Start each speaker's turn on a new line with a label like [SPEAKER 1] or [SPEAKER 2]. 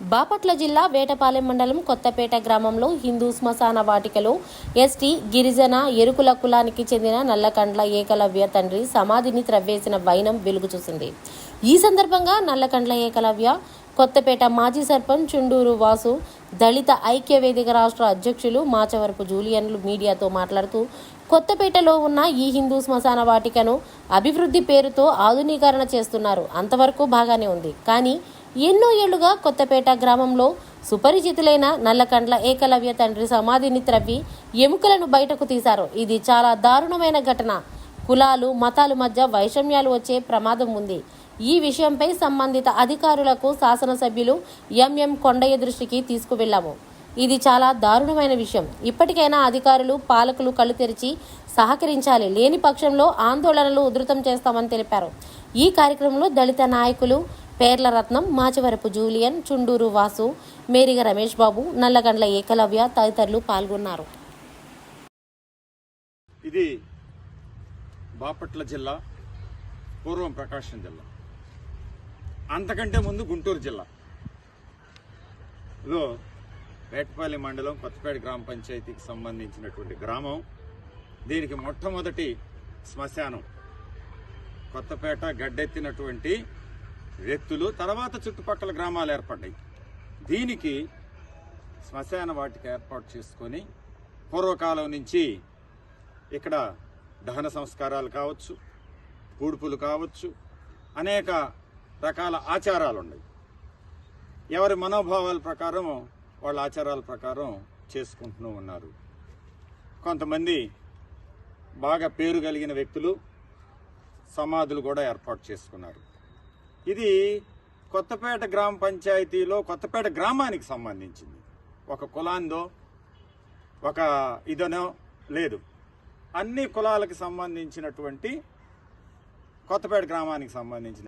[SPEAKER 1] బాపట్ల జిల్లా వేటపాలెం మండలం కొత్తపేట గ్రామంలో హిందూ శ్మశాన వాటికలో ఎస్టీ గిరిజన ఎరుకుల కులానికి చెందిన నల్లకండ్ల ఏకలవ్య తండ్రి సమాధిని త్రవ్వేసిన వైనం వెలుగు చూసింది. ఈ సందర్భంగా నల్లకండ్ల ఏకలవ్య కొత్తపేట మాజీ సర్పంచ్ చుండూరు వాసు దళిత ఐక్య వేదిక రాష్ట్ర అధ్యక్షులు మాచవరపు జూలియన్లు మీడియాతో మాట్లాడుతూ కొత్తపేటలో ఉన్న ఈ హిందూ శ్మశాన వాటికను అభివృద్ధి పేరుతో ఆధునీకరణ చేస్తున్నారు. అంతవరకు బాగానే ఉంది. కానీ ఎన్నో ఏళ్ళుగా కొత్తపేట గ్రామంలో సుపరిచితులైన నల్లకండ్ల ఏకలవ్య తండ్రి సమాధిని త్రవ్వి ఎముకలను బయటకు తీశారు. ఇది చాలా దారుణమైన ఘటన. కులాలు మతాల మధ్య వైషమ్యాలు వచ్చే ప్రమాదం ఉంది. ఈ విషయంపై సంబంధిత అధికారులకు శాసనసభ్యులు ఎంఎం కొండయ్య దృష్టికి తీసుకువెళ్ళాము. ఇది చాలా దారుణమైన విషయం. ఇప్పటికైనా అధికారులు పాలకులు కళ్ళు తెరిచి సహకరించాలి. లేని పక్షంలో ఆందోళనలు ఉధృతం చేస్తామని తెలిపారు. ఈ కార్యక్రమంలో దళిత నాయకులు పేర్ల రత్నం మాచవరపు జూలియన్ చుండూరు వాసు మేరిగ రమేష్ బాబు నల్లగండ్ల ఏకలవ్య తదితరులు పాల్గొన్నారు.
[SPEAKER 2] ఇది బాపట్ల జిల్లా పూర్వం ప్రకాశం జిల్లా. అంతకంటే ముందు గుంటూరు జిల్లా. లో వేటపల్లి మండలం కొత్తపేట గ్రామ పంచాయతీకి సంబంధించినటువంటి గ్రామం. దీనికి మొట్టమొదటి శ్మశానం. కొత్తపేట గడ్డెత్తినటువంటి వ్యక్తులు తర్వాత చుట్టుపక్కల గ్రామాలు ఏర్పడ్డాయి. దీనికి శ్మశాన వాటిక ఏర్పాటు చేసుకొని పూర్వకాలం నుంచి ఇక్కడ దహన సంస్కారాలు కావచ్చు పూడుపులు కావచ్చు అనేక రకాల ఆచారాలు ఉన్నాయి ఎవరి మనోభావాల ప్రకారం వాళ్ళ ఆచారాల ప్రకారం చేసుకుంటూ ఉన్నారు. కొంతమంది బాగా పేరు కలిగిన వ్యక్తులు సమాధులు కూడా ఏర్పాటు చేసుకున్నారు. ఇది కొత్తపేట గ్రామ పంచాయతీలో కొత్తపేట గ్రామానికి సంబంధించింది. ఒక కులాందో ఒక ఇదనో లేదు. అన్ని కులాలకు సంబంధించినటువంటి కొత్తపేట గ్రామానికి సంబంధించిన